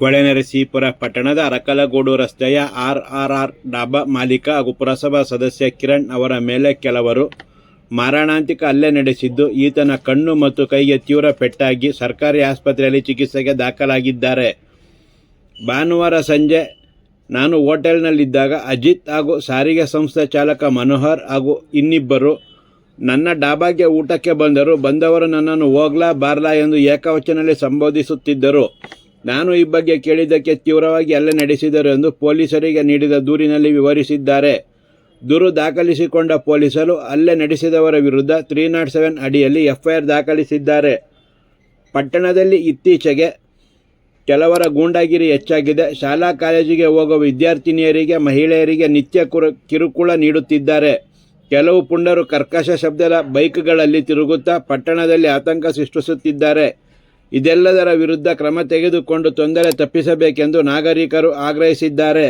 ಹೊಳೆನರಸೀಪುರ ಪಟ್ಟಣದ ಅರಕಲಗೂಡು ರಸ್ತೆಯ R R R dhaba ಮಾಲೀಕ ಹಾಗೂ ಪುರಸಭಾ ಸದಸ್ಯ ಕಿರಣ್ ಅವರ ಮೇಲೆ ಕೆಲವರು ಮಾರಣಾಂತಿಕ ಹಲ್ಲೆ ನಡೆಸಿದ್ದು, ಈತನ ಕಣ್ಣು ಮತ್ತು ಕೈಗೆ ತೀವ್ರ ಪೆಟ್ಟಾಗಿ ಸರ್ಕಾರಿ ಆಸ್ಪತ್ರೆಯಲ್ಲಿ ಚಿಕಿತ್ಸೆಗೆ ದಾಖಲಾಗಿದ್ದಾರೆ. ಭಾನುವಾರ ಸಂಜೆ ನಾನು ಹೋಟೆಲ್ನಲ್ಲಿದ್ದಾಗ ಅಜಿತ್ ಹಾಗೂ ಸಾರಿಗೆ ಸಂಸ್ಥೆ ಚಾಲಕ ಮನೋಹರ್ ಹಾಗೂ ಇನ್ನಿಬ್ಬರು ನನ್ನ ಡಾಬಾಗೆ ಊಟಕ್ಕೆ ಬಂದರು. ಬಂದವರು ನನ್ನನ್ನು ಹೋಗ್ಲಾ ಬಾರ್ಲಾ ಎಂದು ಏಕವಚನಲ್ಲಿ ಸಂಬೋಧಿಸುತ್ತಿದ್ದರು. ನಾನು ಈ ಬಗ್ಗೆ ಕೇಳಿದ್ದಕ್ಕೆ ತೀವ್ರವಾಗಿ ಹಲ್ಲೆ ನಡೆಸಿದರು ಎಂದು ಪೊಲೀಸರಿಗೆ ನೀಡಿದ ದೂರಿನಲ್ಲಿ ವಿವರಿಸಿದ್ದಾರೆ. ದೂರು ದಾಖಲಿಸಿಕೊಂಡ ಪೊಲೀಸರು ಹಲ್ಲೆ ನಡೆಸಿದವರ ವಿರುದ್ಧ ತ್ರೀ ನಾಟ್ ಸೆವೆನ್ ಅಡಿಯಲ್ಲಿ ಎಫ್ಐಆರ್ ದಾಖಲಿಸಿದ್ದಾರೆ. ಪಟ್ಟಣದಲ್ಲಿ ಇತ್ತೀಚೆಗೆ ಕೆಲವರ ಗೂಂಡಾಗಿರಿ ಹೆಚ್ಚಾಗಿದೆ. ಶಾಲಾ ಕಾಲೇಜಿಗೆ ಹೋಗುವ ವಿದ್ಯಾರ್ಥಿನಿಯರಿಗೆ, ಮಹಿಳೆಯರಿಗೆ ನಿತ್ಯ ಕುರು, ಕಿರುಕುಳ ನೀಡುತ್ತಿದ್ದಾರೆ. ಕೆಲವು ಪುಂಡರು ಕರ್ಕಶ ಶಬ್ದದ ಬೈಕ್ಗಳಲ್ಲಿ ತಿರುಗುತ್ತಾ ಪಟ್ಟಣದಲ್ಲಿ ಆತಂಕ ಸೃಷ್ಟಿಸುತ್ತಿದ್ದಾರೆ. ಇದೆಲ್ಲದರ ವಿರುದ್ಧ ಕ್ರಮ ತೆಗೆದುಕೊಂಡು ತೊಂದರೆ ತಪ್ಪಿಸಬೇಕೆಂದು ನಾಗರಿಕರು ಆಗ್ರಹಿಸಿದ್ದಾರೆ.